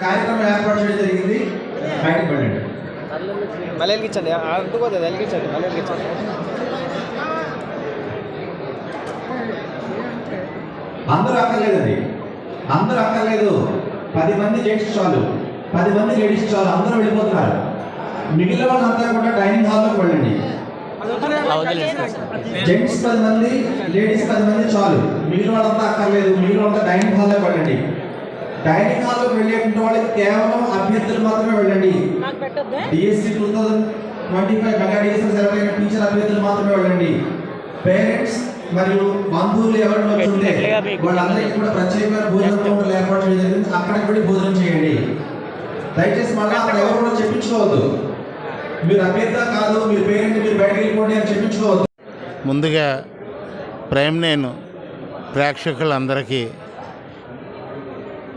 కార్యక్రమం ఏర్పాటు చేయడం జరిగింది. బయటకు వెళ్ళండి. మళ్ళీ వెలిగించండి అంటుకోతుంది వెలిగించండి మళ్ళీ వెలిగించండి అందరూ అక్కర్లేదండి. అందరూ అక్కర్లేదు. పది మంది జెంట్స్ చాలు. పది మంది లేడీస్ చాలు. అందరూ వెళ్ళిపోతున్నారు. మిగిలిన వాళ్ళంతా కూడా డైనింగ్ హాల్లోకి వెళ్ళండి. జెంట్స్ పది మంది లేడీస్ పది మంది చాలు. మిగిలిన వాళ్ళంతా అక్కర్లేదు. మిగిలిన వాళ్ళంతా డైనింగ్ హాల్లోకి వెళ్ళండి. డైనింగ్ హాల్లోకి వెళ్ళేటువంటి వాళ్ళకి కేవలం అభ్యర్థులు మాత్రమే వెళ్ళండి. DSC two thousand twenty five mega DSC అయిన టీచర్ అభ్యర్థులు మాత్రమే వెళ్ళండి. పేరెంట్స్ మరియు బంధువులు ఎవరైనా వచ్చి ఉంటే వాళ్ళందరికీ కూడా ప్రత్యేకమైన భోజన కౌంటర్లు ఏర్పాటు చేయడం జరిగింది. అక్కడికి వెళ్ళి భోజనం చేయండి. దయచేసి మళ్ళీ అక్కడ ఎవరు కూడా చెప్పించుకోవద్దు. మీరు అభ్యర్థ కాదు మీరు పేరెంట్ మీరు బయటకు వెళ్ళిపోండి అని చెప్పించుకోవద్దు. ముందుగా ప్రేమ్ నేను ప్రేక్షకులందరికీ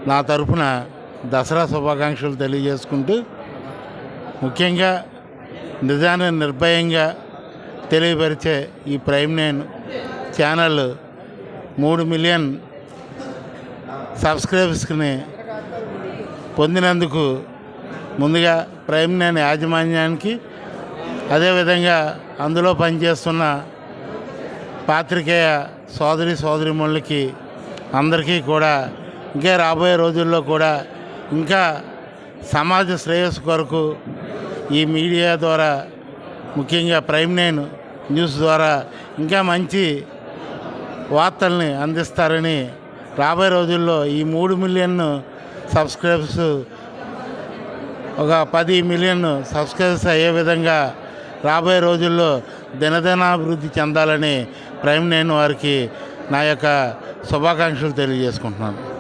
నా తరపున దసరా శుభాకాంక్షలు తెలియజేసుకుంటూ ముఖ్యంగా నిజాన్ని నిర్భయంగా తెలియపరిచే ఈ ప్రైమ్ నేను ఛానల్ మూడు మిలియన్ సబ్స్క్రైబర్స్ని పొందినందుకు ముందుగా ప్రైమ్ నేను యాజమాన్యానికి అదేవిధంగా అందులో పనిచేస్తున్న పాత్రికేయ సోదరి సోదరిమణులకి అందరికీ కూడా ఇంకా రాబోయే రోజుల్లో కూడా ఇంకా సమాజ శ్రేయస్సు కొరకు ఈ మీడియా ద్వారా ముఖ్యంగా ప్రైమ్ నైన్ న్యూస్ ద్వారా ఇంకా మంచి వార్తల్ని అందిస్తారని రాబోయే రోజుల్లో ఈ మూడు మిలియన్ సబ్స్క్రైబర్స్ ఒక పది మిలియన్ సబ్స్క్రైబర్స్ అయ్యే విధంగా రాబోయే రోజుల్లో దినదినాభివృద్ధి చెందాలని ప్రైమ్ నైన్ వారికి నా యొక్క శుభాకాంక్షలు తెలియజేసుకుంటున్నాను.